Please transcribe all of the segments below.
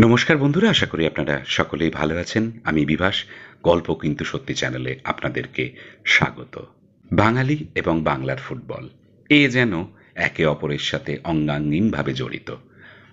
নমস্কার বন্ধুরা, আশা করি আপনারা সকলেই ভালো আছেন। আমি বিভাস, গল্প কিন্তু সত্যি চ্যানেলে আপনাদেরকে স্বাগত। বাঙালি এবং বাংলার ফুটবল, এ যেন একে অপরের সাথে অঙ্গাঙ্গিনভাবে জড়িত।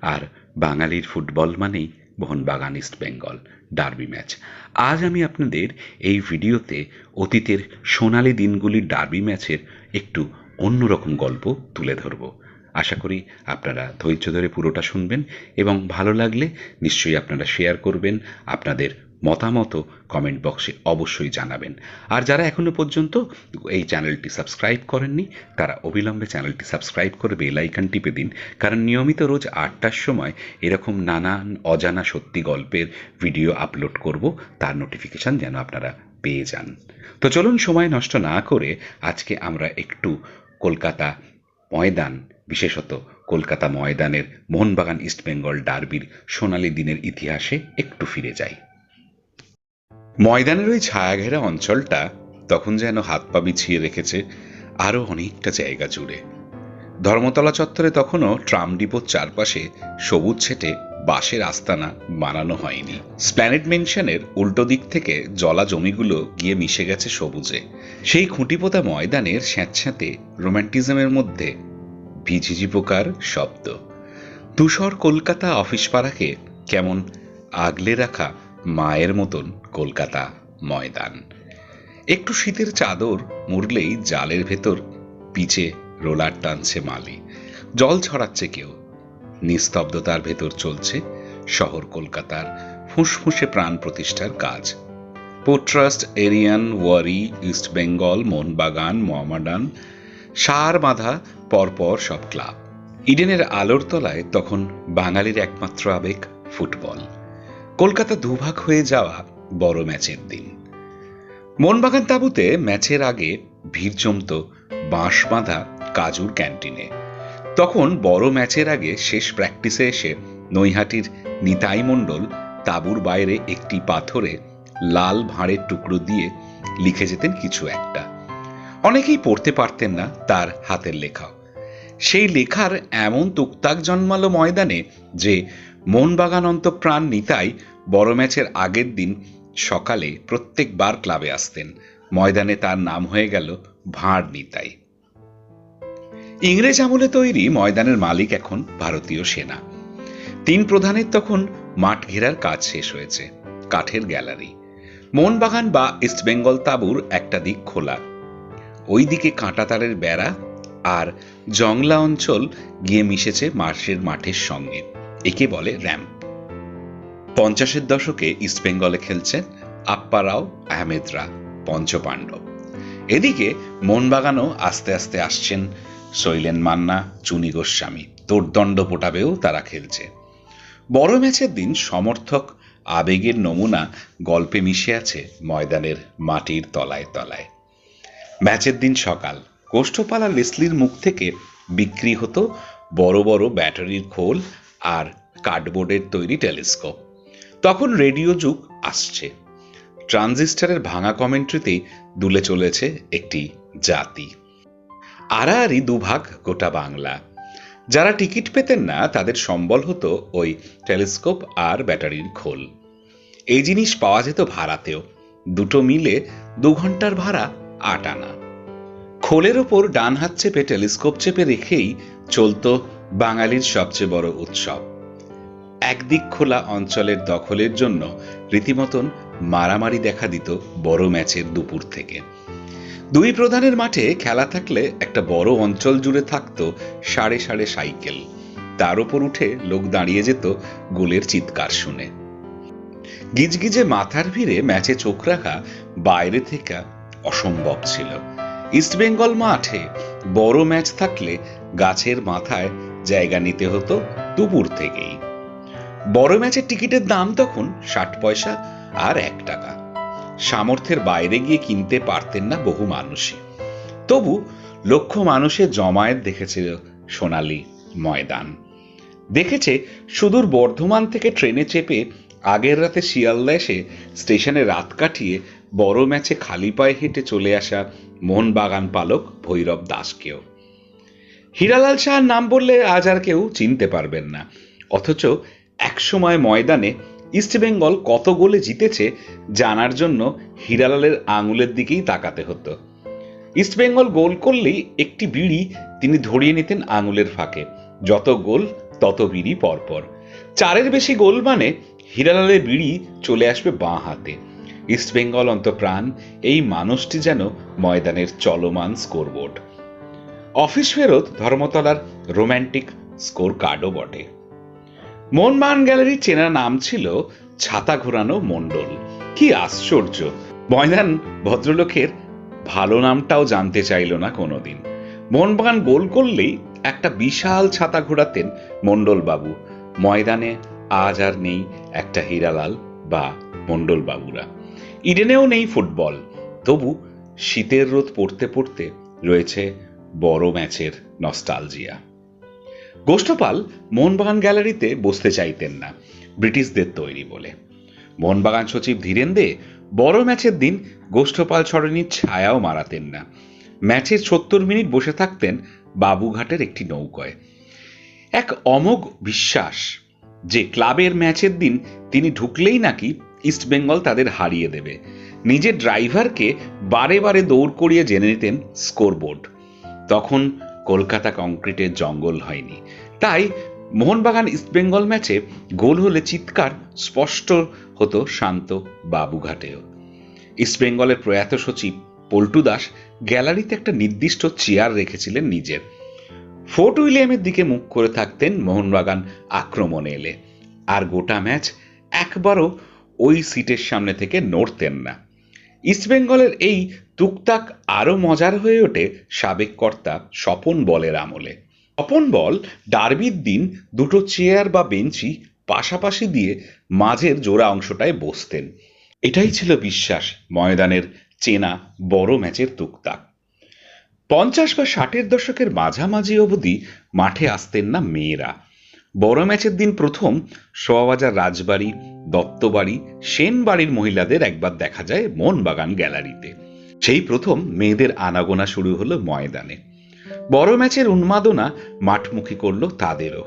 আর বাঙালির ফুটবল মানেই Mohun Bagan, East Bengal, derby match. আজ আমি আপনাদের এই ভিডিওতে অতীতের সোনালি দিনগুলির ডার্বি ম্যাচের একটু অন্যরকম গল্প তুলে ধরবো। আশা করি আপনারা ধৈর্য ধরে পুরোটা শুনবেন এবং ভালো লাগলে নিশ্চয়ই আপনারা শেয়ার করবেন, আপনাদের মতামত কমেন্ট বক্সে অবশ্যই জানাবেন। আর যারা এখনও পর্যন্ত এই চ্যানেলটি সাবস্ক্রাইব করেননি, তারা অবিলম্বে চ্যানেলটি সাবস্ক্রাইব করে বেল আইকন টিপে দিন, কারণ নিয়মিত রোজ আটটার সময় এরকম নানান অজানা সত্যি গল্পের ভিডিও আপলোড করব, তার নোটিফিকেশান যেন আপনারা পেয়ে যান। তো চলুন সময় নষ্ট না করে আজকে আমরা একটু কলকাতা ময়দান, বিশেষত কলকাতা ময়দানের মোহনবাগান ইস্টবেঙ্গল ডার্বির সোনালী দিনের ইতিহাসে একটু ফিরে যাই। ময়দানের ওই ছায়াঘেরা অঞ্চলটা তখন যেন হাত পা বিছিয়ে রেখেছে আরও অনেকটা জায়গা জুড়ে। ধর্মতলা চত্বরে তখনও ট্রাম ডিপোর চারপাশে সবুজ ছেটে বাঁশের আস্তানা বানানো হয়নি। স্প্ল্যানেট মেনশনের উল্টো দিক থেকে জলা জমিগুলো গিয়ে মিশে গেছে সবুজে। সেই খুঁটিপোতা ময়দানের স্যাঁতস্যাঁতে রোম্যান্টিজমের মধ্যে ভিঝিঝি পোকার শব্দ। ধূসর কলকাতা অফিস পাড়াকে কেমন আগলে রাখা মায়ের মতন কলকাতা ময়দান। একটু শীতের চাদর মুড়লেই জালের ভেতর পিচে রোলার টানছে মালি। জল ছড়াচ্ছে কেউ। নিস্তব্ধতার ভেতর চলছে শহর কলকাতার ফুসফুসে প্রাণ প্রতিষ্ঠার কাজ। Port trust, Aryan, Wari, East Bengal, Mohun Bagan, Mohammedan সার বাঁধা পরপর সব ক্লাব। ইডেনের আলোর তলায় তখন বাঙালির একমাত্র আবেগ ফুটবল। কলকাতা দুভাগ হয়ে যাওয়া বড় ম্যাচের দিন। মোহনবাগান তাঁবুতে ম্যাচের আগে ভিড় জমত বাঁশ বাঁধা কাজুর ক্যান্টিনে। তখন বড় ম্যাচের আগে শেষ প্র্যাকটিসে এসে নৈহাটির নিতাই মণ্ডল তাঁবুর বাইরে একটি পাথরে লাল ভাঁড়ের টুকরো দিয়ে লিখে যেতেন কিছু একটা। অনেকেই পড়তে পারতেন না তার হাতের লেখা সেই লেখার এমন তুকতাক জন্মালো ময়দানে যে মোহনবাগান অন্তঃপ্রাণ নিতাই বড় ম্যাচের আগের দিন সকালে প্রত্যেকবার ক্লাবে আসতেন। ময়দানে তার নাম হয়ে গেল ভাঁড় নিতাই। ইংরেজ আমলে তৈরি ময়দানের মালিক এখন ভারতীয় সেনা। তিন প্রধানের তখন মাঠ ঘেরার কাজ শেষ হয়েছে, কাঠের গ্যালারি। মোহনবাগান বা ইস্টবেঙ্গল তাঁবুর একটা দিক খোলা। ওই দিকে কাঁটাতারের বেড়া আর জংলা অঞ্চল গিয়ে মিশেছে মার্শের মাঠের সঙ্গে। একে বলে র্যাম্প। পঞ্চাশের দশকে ইস্টবেঙ্গলে খেলছেন আপ্পারাও আহমেদরা, পঞ্চপাণ্ডব। এদিকে মোহনবাগানও আস্তে আস্তে আসছেন শৈলেন মান্না, চুনি গোস্বামী। তোরদণ্ড পোটাবেও তারা খেলছে। বড় ম্যাচের দিন সমর্থক আবেগের নমুনা গল্পে মিশে আছে ময়দানের মাটির তলায় তলায়। ম্যাচের দিন সকাল। কোষ্ঠপালা লেসলির মুখ থেকে বিক্রি হতো বড় বড় ব্যাটারির খোল আর কার্ডবোর্ডের তৈরি টেলিস্কোপ। তখন রেডিও যুগ আসছে। ট্রানজিস্টারের ভাঙা কমেন্ট্রিতেই দুলে চলেছে একটি জাতি। আড়াআড়ি দুভাগ গোটা বাংলা। যারা টিকিট পেতেন না, তাদের সম্বল হতো ওই টেলিস্কোপ আর ব্যাটারির খোল। এই জিনিস পাওয়া যেত ভাড়াতেও। দুটো মিলে দু ঘণ্টার ভাড়া আট আনা। খোলের ওপর ডান হাত চেপে টেলিস্কোপ চেপে রেখেই চলত বাঙালির সবচেয়ে বড় উৎসব। একদিক খোলা অঞ্চলের দখলের জন্য রীতিমতন মারামারি দেখা দিত বড় ম্যাচের দুপুর থেকে। দুই প্রধানের মাঠে খেলা থাকলে একটা বড় অঞ্চল জুড়ে থাকত সাড়ে সাড়ে সাইকেল। তার উপর উঠে লোক দাঁড়িয়ে যেত গোলের চিৎকার শুনে। গিজগিজে মাথার ভিড়ে ম্যাচে চোখ রাখা বাইরে থেকে অসম্ভব ছিল। ইস্টবেঙ্গল মাঠে বড় ম্যাচ থাকলে গাছের মাথায় জায়গা নিতে হতো দুপুর থেকেই। বড় ম্যাচের টিকিটের দাম তখন ষাট পয়সা আর এক টাকা। সামর্থ্যের বাইরে গিয়ে কিনতে পারতেন না বহু মানুষই। তবু লক্ষ মানুষের জমায়েত দেখেছিল সোনালি ময়দান। দেখেছে সুদূর বর্ধমান থেকে ট্রেনে চেপে আগের রাতে শিয়ালদা এসে স্টেশনে রাত কাটিয়ে বড় ম্যাচে খালি পায়ে হেঁটে চলে আসা মোহনবাগান পালক ভৈরব দাসকেও। হীরালাল শাহর নাম বললে আজ আর কেউ চিনতে পারবেন না। অথচ একসময় ময়দানে ইস্টবেঙ্গল কত গোলে জিতেছে জানার জন্য হিরালালের আঙুলের দিকেই তাকাতে হতো। ইস্টবেঙ্গল গোল করলেই একটি বিড়ি তিনি ধরিয়ে নিতেন আঙুলের ফাঁকে। যত গোল, তত বিড়ি পরপর। চারের বেশি গোল মানে হিরালালের বিড়ি চলে আসবে বাঁ হাতে। ইস্টবেঙ্গল অন্তপ্রাণ, এই মানুষটি যেন ময়দানের চলমান স্কোরবোর্ড। অফিস ফেরত ধর্মতলার রোম্যান্টিক স্কোর কার্ডও বটে। মোহনবাগান গ্যালারির চেনা নাম ছিল ছাতা ঘোরানো মণ্ডল। কি আশ্চর্য! ময়দান ভদ্রলোকের ভালো নামটাও জানতে চাইল না কোনোদিন। মোহনবাগান গোল করলেই একটা বিশাল ছাতা ঘোরাতেন মণ্ডলবাবু। ময়দানে আজ আর নেই একটা হীরালাল বা মণ্ডলবাবুরা। ইডেনেও নেই ফুটবল। তবু শীতের রোদ পড়তে পড়তে রয়েছে বড় ম্যাচের নস্টালজিয়া। গোষ্ঠপাল মোহনবাগান গ্যালারিতে বসতে চাইতেন না, ব্রিটিশদের তৈরি বলে। মোহনবাগান সচিব ধীরেন দে বড় ম্যাচের দিন গোষ্ঠপাল সরণির ছায়াও মারাতেন না। ম্যাচের সত্তর মিনিট বসে থাকতেন বাবুঘাটের একটি নৌকয়। এক অমোঘ বিশ্বাস যে ক্লাবের ম্যাচের দিন তিনি ঢুকলেই নাকি ইস্টবেঙ্গল তাদের হারিয়ে দেবে। নিজের ড্রাইভারকে বারে বারে দৌড় করিয়ে জেনে নিতেন স্কোরবোর্ড। তখন কলকাতা কংক্রিটের জঙ্গল হয়নি। তাই মোহনবাগান ইস্টবেঙ্গল ম্যাচে গোল হলে চিৎকার স্পষ্ট হতো শান্ত বাবুঘাটেও। ইস্টবেঙ্গলের প্রয়াত সচিব পল্টু দাস গ্যালারিতে একটা নির্দিষ্ট চেয়ার রেখেছিলেন নিজের। ফোর্ট উইলিয়ামের দিকে মুখ করে থাকতেন মোহনবাগান আক্রমণে এলে। আর গোটা ম্যাচ একবারও ওই সিটের সামনে থেকে নড়তেন না। ইস্টবেঙ্গলের এই তুকতাক আরও মজার হয়ে ওঠে সাবেক কর্তা স্বপন বলের আমলে। স্বপন বল ডার্বির দিন দুটো চেয়ার বা বেঞ্চি পাশাপাশি দিয়ে মাঝের জোড়া অংশটায় বসতেন। এটাই ছিল বিশ্বাস, ময়দানের চেনা বড় ম্যাচের তুকতাক পঞ্চাশ বা ষাটের দশকের মাঝামাঝি অবধি মাঠে আসতেন না মেয়েরা। বড় ম্যাচের দিন প্রথম শোয়াবাজার রাজবাড়ি, দত্তবাড়ি সেন বাড়ির মহিলাদের একবার দেখা যায় মোহনবাগান গ্যালারিতে। সেই প্রথম মেয়েদের আনাগোনা শুরু হলো ময়দানে। বড় ম্যাচের উন্মাদনা মাঠমুখী করল তাদেরও।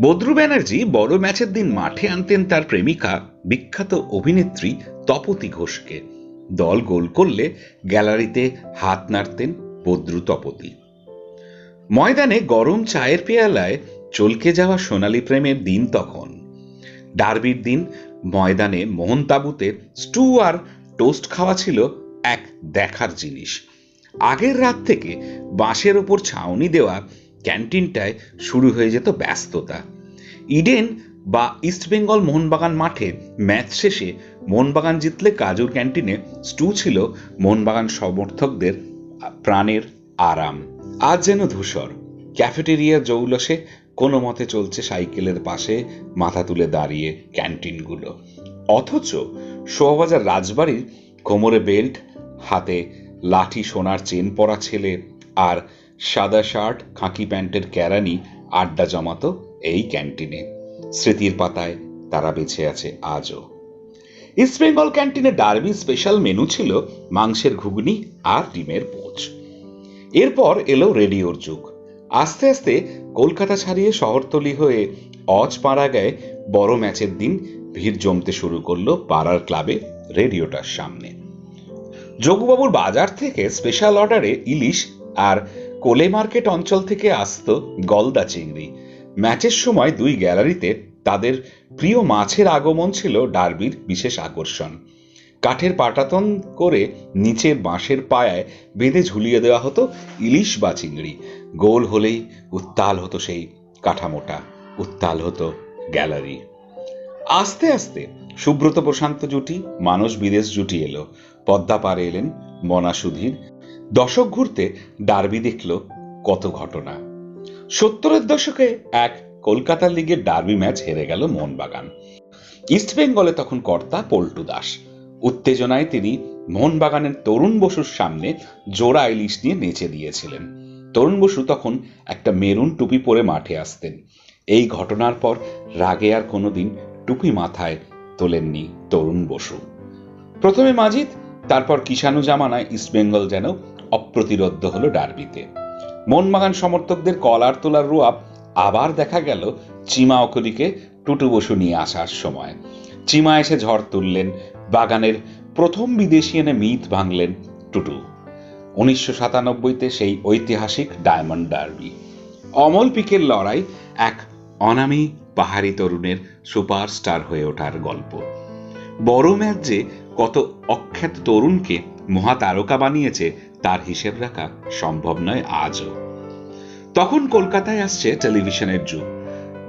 বদ্রু ব্যানার্জি বড় ম্যাচের দিন মাঠে আনতেন তার প্রেমিকা, বিখ্যাত অভিনেত্রী তপতি ঘোষকে। দল গোল করলে গ্যালারিতে হাত নাড়তেন বদ্রু তপতি। ময়দানে গরম চায়ের পেয়ালায় চলকে যাওয়া সোনালী প্রেমের দিন তখন। ডার্বির দিন ময়দানে মোহন তাবুতে স্টু আর টোস্ট খাওয়া ছিল এক দেখার জিনিস। আগের রাত থেকে বাঁশের ওপর ছাউনি দেওয়া ক্যান্টিনটায় শুরু হয়ে যেত ব্যস্ততা। ইডেন বা ইস্টবেঙ্গল মোহনবাগান মাঠে ম্যাচ শেষে মোহনবাগান জিতলে কাজুর ক্যান্টিনে স্টু ছিল মোহনবাগান সমর্থকদের প্রাণের আরাম। আজ যেন ধূসর। ক্যাফেটেরিয়া জৌলসে কোনো মতে চলছে সাইকেলের পাশে মাথা তুলে দাঁড়িয়ে ক্যান্টিনগুলো। অথচ শোভাবাজার রাজবাড়ির কোমরে বেল্ট হাতে লাঠি সোনার চেন পরা ছেলে আর সাদা শার্ট, খাঁকি প্যান্টের ক্যারানি আড্ডা জমাত এই ক্যান্টিনে। স্মৃতির পাতায় তারা বেঁচে আছে আজও। ইস্ট বেঙ্গল ক্যান্টিনে ডার্বি স্পেশাল মেনু ছিল মাংসের ঘুগনি আর ডিমের পোচ। এরপর এলো রেডিওর যুগ। আস্তে আস্তে কলকাতা ছাড়িয়ে শহরতলি হয়ে অজ পাড়া গায়ে বড় ম্যাচের দিন ভিড় জমতে শুরু করল পাড়ার ক্লাবে রেডিওটার সামনে। যোগুবাবুর বাজার থেকে স্পেশাল অর্ডারে ইলিশ আর কোলে মার্কেট অঞ্চল থেকে আসতো গলদা চিংড়ি। ম্যাচের সময় দুই গ্যালারিতে তাদের প্রিয় মাছের আগমন ছিল ডার্বির বিশেষ আকর্ষণ। কাঠের পাটাতন করে নিচের বাঁশের পায়ায় বেঁধে ঝুলিয়ে দেওয়া হতো ইলিশ বা চিংড়ি। গোল হলেই উত্তাল হতো সেই কাঠামোটা, উত্তাল হতো গ্যালারি। আস্তে আস্তে সুব্রত প্রশান্ত জুটি, মানস বিদেশ জুটি এলো। পদ্মা পারে এলেন মনা সুধীর দশক ঘুরতে ডার্বি দেখল কত ঘটনা। সত্তরের দশকে এক কলকাতা লিগের ডার্বি ম্যাচ হেরে গেল মোহনবাগান। ইস্ট বেঙ্গলে তখন কর্তা পল্টু দাস। উত্তেজনায় তিনি মোহনবাগানের তরুণ বসুর সামনে জোড়া ইলিশ নিয়ে নেচে দিয়েছিলেন। তরুণ বসু তখন একটা মেরুন টুপি পরে মাঠে আসতেন। এই ঘটনার পর রাগে আর কোনোদিন টুপি মাথায় তোলেননি তরুণ বসু। প্রথমে মাজিদ তারপর কিষাণু জামানায় ইস্টবেঙ্গল যেন অপ্রতিরোধ্য হলো ডার্বিতে। মোহনবাগান সমর্থকদের কলার তোলার রুয়াব আবার দেখা গেল চিমা অকলিকে টুটু বসু নিয়ে আসার সময়। চিমা এসে ঝড় তুললেন, বাগানের প্রথম বিদেশি এনে মিথ ভাঙলেন টুটু। উনিশশো সাতানব্বইতে সেই ঐতিহাসিক ডায়মন্ড ডার্বি। অমল পিকের লড়াই এক অনামী পাহাড়ি তরুণের সুপারস্টার হয়ে ওঠার গল্প। বড় ম্যাচ যে কত অখ্যাত তরুণকে মহাতারকা বানিয়েছে, তার হিসেব রাখা সম্ভব নয় আজও। তখন কলকাতায় আসছে টেলিভিশনের যুগ।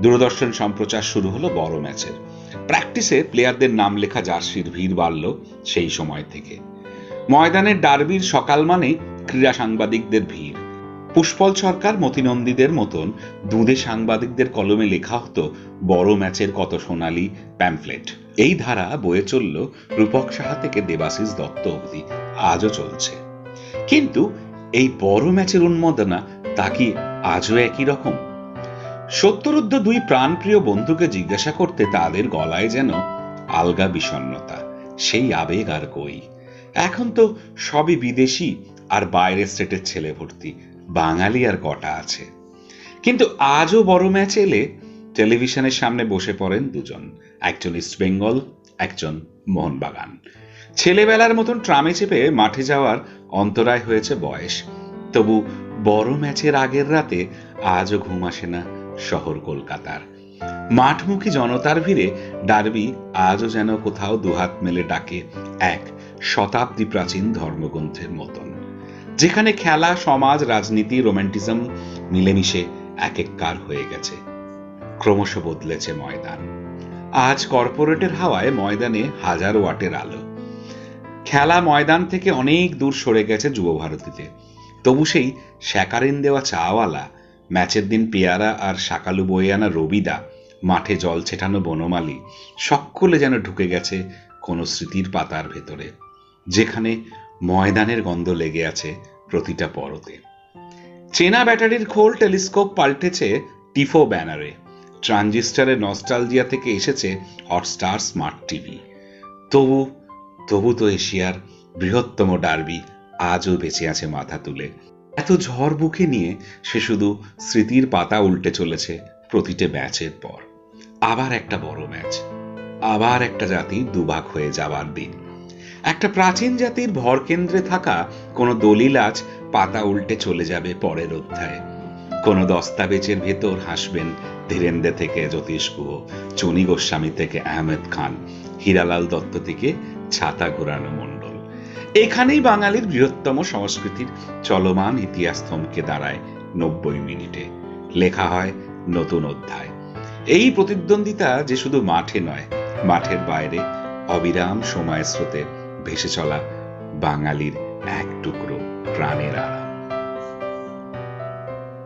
দূরদর্শন সম্প্রচার শুরু হলো বড় ম্যাচের। প্র্যাকটিসে প্লেয়ারদের নাম লেখা জার্সির ভিড় বাড়ল সেই সময় থেকে। ময়দানের ডার্বির সকাল মানে ক্রীড়া সাংবাদিকদের ভিড়। পুষ্পল সরকার, মতিনন্দীদের মতন দুধে সাংবাদিকদের কলমে লেখা হতো, বড় ম্যাচের কত সোনালি প্যাম্পলেট এই ধারা বয়ে চলল রূপক সাহা থেকে দেবাশিস দত্ত অবধি। আজও চলছে। কিন্তু এই বড় ম্যাচের উন্মাদনা তা কি আজও একই রকম? সত্তরুদ্ধ দুই প্রাণপ্রিয় বন্ধুকে জিজ্ঞাসা করতে তাদের গলায় যেন আলগা বিষণ্ণতা, সেই আবেগ আর কই। এখন তো সবই বিদেশি আর বাইরের স্টেটের ছেলে ভর্তি, বাঙালি আর কটা আছে। কিন্তু আজও বড় ম্যাচ এলে টেলিভিশনের সামনে বসে পড়েন দুজন, একজন ইস্ট বেঙ্গল, একজন মোহনবাগান। ছেলেবেলার মতন ট্রামে চেপে মাঠে যাওয়ার অন্তরায় হয়েছে বয়স। তবু বড় ম্যাচের আগের রাতে আজও ঘুম আসে না শহর কলকাতার। মাঠমুখী জনতার ভিড়ে ডার্বি আজও যেন কোথাও দুহাত মেলে ডাকে এক শতাব্দী প্রাচীন ধর্মগ্রন্থের মতন। যেখানে খেলা, সমাজ, রাজনীতি, রোম্যান্টিজম মিলেমিশে এক এক কার হয়ে গেছে। ক্রমশ বদলেছে ময়দান। আজ কর্পোরেটের হাওয়ায় ময়দানে হাজার ওয়াটের আলো। খেলা ময়দান থেকে অনেক দূর সরে গেছে যুব ভারতীতে। তবু সেই শ্যাকারিন দেওয়া চাওয়ালা, ম্যাচের দিন পেয়ারা আর শাকালু বয়ে আনা রবিদা, মাঠে জল ছেটানো বনমালি, সকলে যেন ঢুকে গেছে কোনো স্মৃতির পাতার ভেতরে, যেখানে ময়দানের গন্ধ লেগে আছে প্রতিটা পরতে। চেনা ব্যাটারির খোল টেলিস্কোপ পাল্টেছে টিফো ব্যানারে। ট্রানজিস্টারের নস্টালজিয়া থেকে এসেছে হটস্টার স্মার্ট টিভি। তবু তবু তো এশিয়ার বৃহত্তম ডার্বি আজও বেঁচে আছে মাথা তুলে। এত ঝড় বুকে নিয়ে সে শুধু স্মৃতির পাতা উল্টে চলেছে প্রতিটি ম্যাচের পর। আবার একটা বড় ম্যাচ। আবার একটা জাতি দুভাগ হয়ে যাওয়ার দিন। একটা প্রাচীন জাতির ভরকেন্দ্রে থাকা কোনো দলিল আজ পাতা উল্টে চলে যাবে পরের অধ্যায়ে। কোনো দস্তাবেজের ভেতর হাসবেন ধীরেন্দ্র থেকে জ্যোতিষ গুহ চনি গোস্বামী থেকে আহমেদ খান, হীরালাল দত্ত থেকে ছাতা ঘোরানো মণ্ডল। এখানেই বাঙালির বৃহত্তম সংস্কৃতির চলমান ইতিহাস থমকে দাঁড়ায় নব্বই মিনিটে। লেখা হয় নতুন অধ্যায়। এই প্রতিদ্বন্দ্বিতা যে শুধু মাঠে নয়, মাঠের বাইরে অবিরাম সময় স্রোতে ভেসে চলা বাঙালির এক টুকরো প্রাণের আরাম